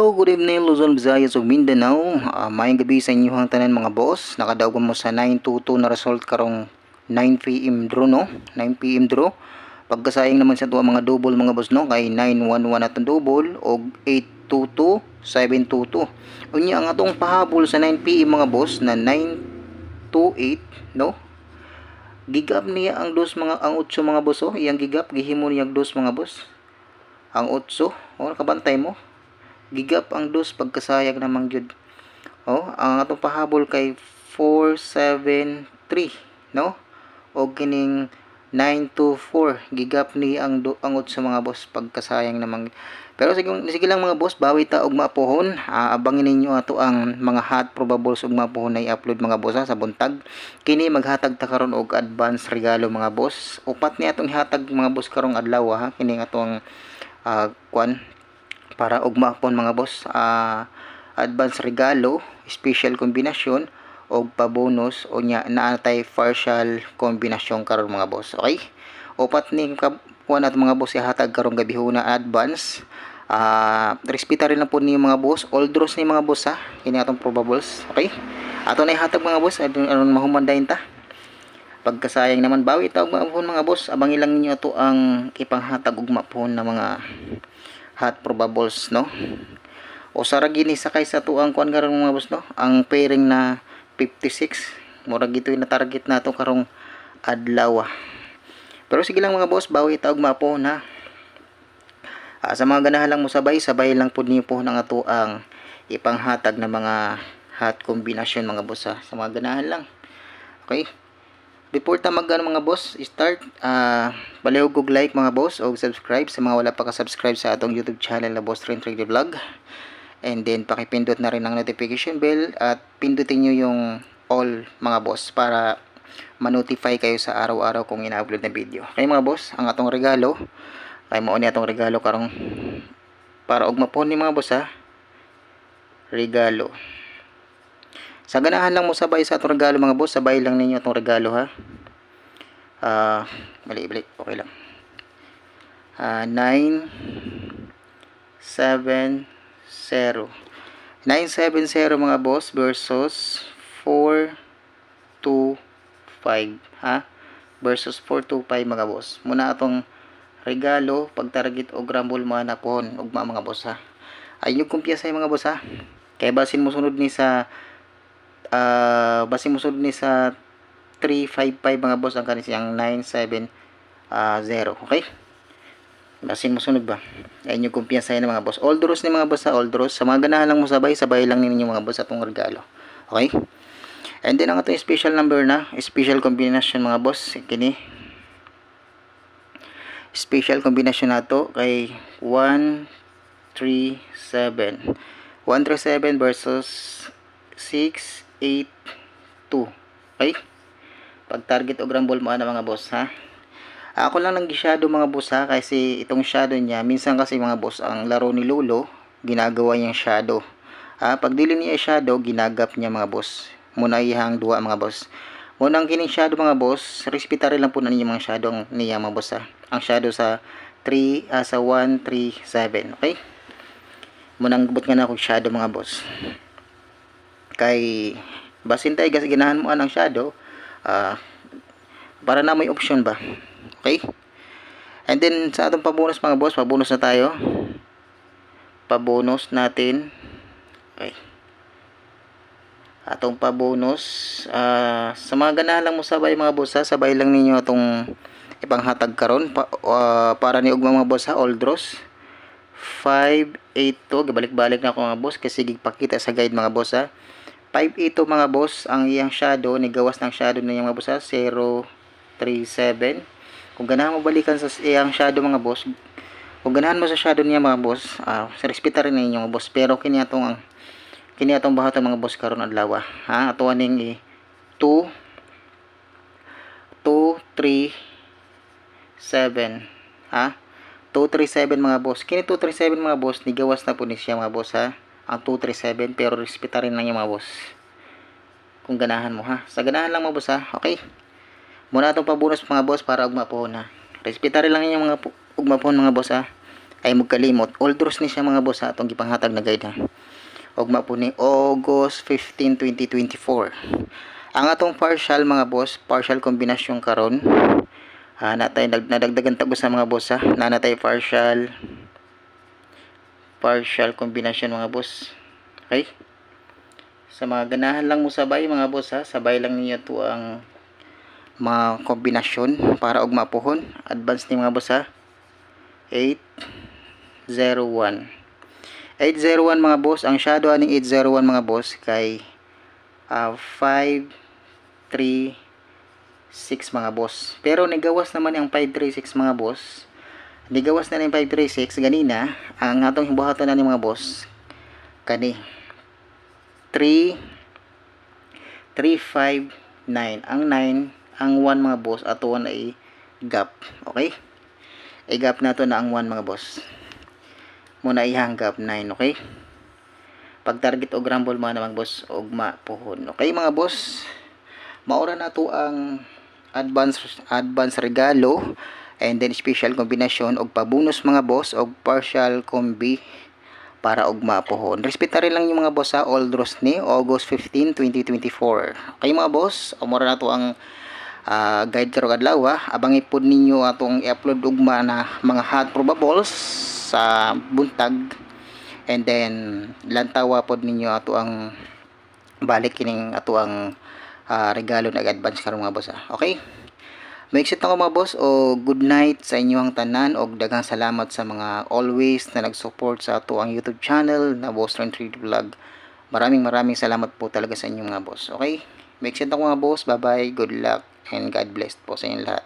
Hello, good evening Luzon, Visayas ug Mindanao. Uh, maayong gabi sa inyong tanan mga boss. Nakadaog mo sa 922 na result karong 9 PM draw no. 9 PM draw. Pagkasayang naman sa tuwa mga double mga boss no kay 911 atong double og 822 722. Unya ang atong pahabol sa 9 PM mga boss na 928 no. Gigap niya ang dos mga ang utso mga boss oh. Iyang gigap gihimo niya dos mga boss. Ang utso, oh nakabantay mo gigap ang dos pagkasayag namang gyud oh ang atong pahabol kay 473 no? O kining 924 gigap ni ang do, angot sa mga boss pagkasayang namang pero sige, sige lang mga boss bawi ta og maapohon uh, abangin ninyo ato ang mga hot probables og maapohon na i-upload mga boss ha, sa buntag. Kini maghatag ta karon og advance regalo mga boss. Upat ni atong hatag mga boss karong adlaw ha kini atong uh, kwan para ugma pon mga boss. Uh, advance regalo special kombinasyon og pa-bonus o nya naatay partial kombinasyon karon mga boss okay? Upat ni kuan at mga boss ihatag karong gabi na advance. Uh, respeta rin lang po ni mga boss. All draws ni mga boss ha? Kini atong probables okay? Ato na ihatag mga boss aron aron mahumandayin ta? Pagkasayang naman bawi tawag mga mga boss. Abang ilang ninyo to ang ipanghatag ugma po na mga hot probables no? O sa gini sakay sa tuang kuan karon mga boss no? Ang pairing na 56 murag ito na target nato karong adlaw ah. pero sige lang mga boss bawi taog mapo na. Ah, sa mga ganahan lang mo sabay sabay lang pud niyo po ng ato ang ipanghatag na mga hot kombinasyon mga boss ha. sa mga ganahan lang. Okay Before ta magano mga boss, start uh, balihog og like mga boss o subscribe sa mga wala pa ka-subscribe sa atong YouTube channel na Boss Train Trade Vlog. And then pakipindot na rin ang notification bell at pindutin niyo yung all mga boss para ma-notify kayo sa araw-araw kung ina-upload na video. Kaya mga boss, ang atong regalo, kay mo ni atong regalo karong para og mapon ni mga boss ha. Regalo. Sa ganahan lang mo sabay sa atong regalo mga boss, sabay lang ninyo atong regalo ha. Ah, uh, mali balik, okay lang. Ah, uh, 9 7 0. 970 mga boss versus 4 2 5 ha versus 425 mga boss muna atong regalo pagtarget og rumble mga napon ugma mga boss ha ayun yung kumpiyasa mga boss ha kay basin mo sunod ni sa uh, base mo sunod ni sa 355 mga boss ang kanin siyang 970 okay? Basin mo sunod ba? Ayun yung kumpiyansa yan mga boss. All draws ni mga boss sa all draws sa mga ganahan lang mo sabay sabay lang ninyo mga boss atong regalo. Okay? And then ang atong special number na special combination mga boss kini. Special combination nato kay 137 137 versus 6 8, 2. Okay? Pag target o rumble mo na mga boss ha. Ako lang nang shadow mga boss ha kasi itong shadow niya minsan kasi mga boss ang laro ni Lolo ginagawa niyang shadow. Ha, pag dili niya shadow ginagap niya mga boss. Muna ihang duwa mga boss. Munang kining shadow mga boss, respetare lang po na ninyo mga shadow niya mga boss ha. Ang shadow sa 3 uh, sa 1 3 7, okay? Munang gubot nga na ako shadow mga boss kay basin tayo kasi ginahan mo anang shadow uh, para na may option ba? Okay? And then sa atong pabonus mga boss pabonus na tayo. Pabonus natin. Okay. Atong pabonus uh, sa mga ganahan lang mo sabay mga boss ha, sabay lang ninyo atong ipanghatag karon. Pa, uh, para ni ugma mga boss ha? All draws. 582 gabalik-balik na ako mga boss kasi gigpakita sa guide mga boss ha 582 mga boss ang iyang shadow ni gawas ng shadow na iyang mga boss 037 kung ganahan mo balikan sa iyang shadow mga boss kung ganahan mo sa shadow niya mga boss uh, sa respeta rin ninyo mga boss pero kini atong ang kini atong bahatang mga boss karon adlaw ha? Ato aning 2 2 3 7 ha? 237 mga boss. Kini 237 mga boss ni gawas na po ni siya mga boss ha ang 237 pero respeta rin lang yung mga boss. Kung ganahan mo ha? Sa ganahan lang mga boss ha? Okay. Muna itong pabonus mga boss para ugma po na respeta rin lang yung mga ugma po mga boss ha? Ay magkalimot. All draws ni siya mga boss ha? Atong gipanghatag na guide ha? Ugma po ni August 15 2024 ang atong partial mga boss partial kombinasyon karon ah natay nadagdagan tago sa mga boss ha? Na natay partial partial kombinasyon mga boss. Okay? Sa mga ganahan lang mo sabay mga boss ha? Sabay lang ninyo to ang mga kombinasyon para og mapuhon. Advance ni mga boss ha? 801 801 mga boss. Ang shadow aning 801 mga boss kay ah, 536 mga boss. Pero nigawas naman ang 536 mga boss nigawas na rin 536 ganina ang atong hibuhaton na ni mga boss kani 3 359 ang 9 ang 1 mga boss ato na ay gap. Okay? I-gap na to na ang 1 mga boss. Muna ihang gap 9 okay? Pag target og rumble mga na mga boss og mapuhon okay mga boss? Maura na to ang advance advance regalo and then special kombinasyon og pabonus mga boss og partial combi para og mapuhon. Respeta rin lang yung mga boss sa all draws ni August 15, 2024. Okay mga boss, umura na to ang ah, guide karong adlaw. Abangi pod ninyo atong i-upload ugma na mga hot probables sa buntag and then lantawa pod ninyo ato ang balik kining ato ang ah, regalo na advance karon mga boss ha. Okay? Maiksit ako mga boss o good night sa inyong tanan o daghang salamat sa mga always na nag-support sa ato ang YouTube channel na Boss Ren 3D Vlog. Maraming maraming salamat po talaga sa inyong mga boss. Okay? Maiksit ako mga boss. Bye bye. Good luck and God bless po sa inyong lahat.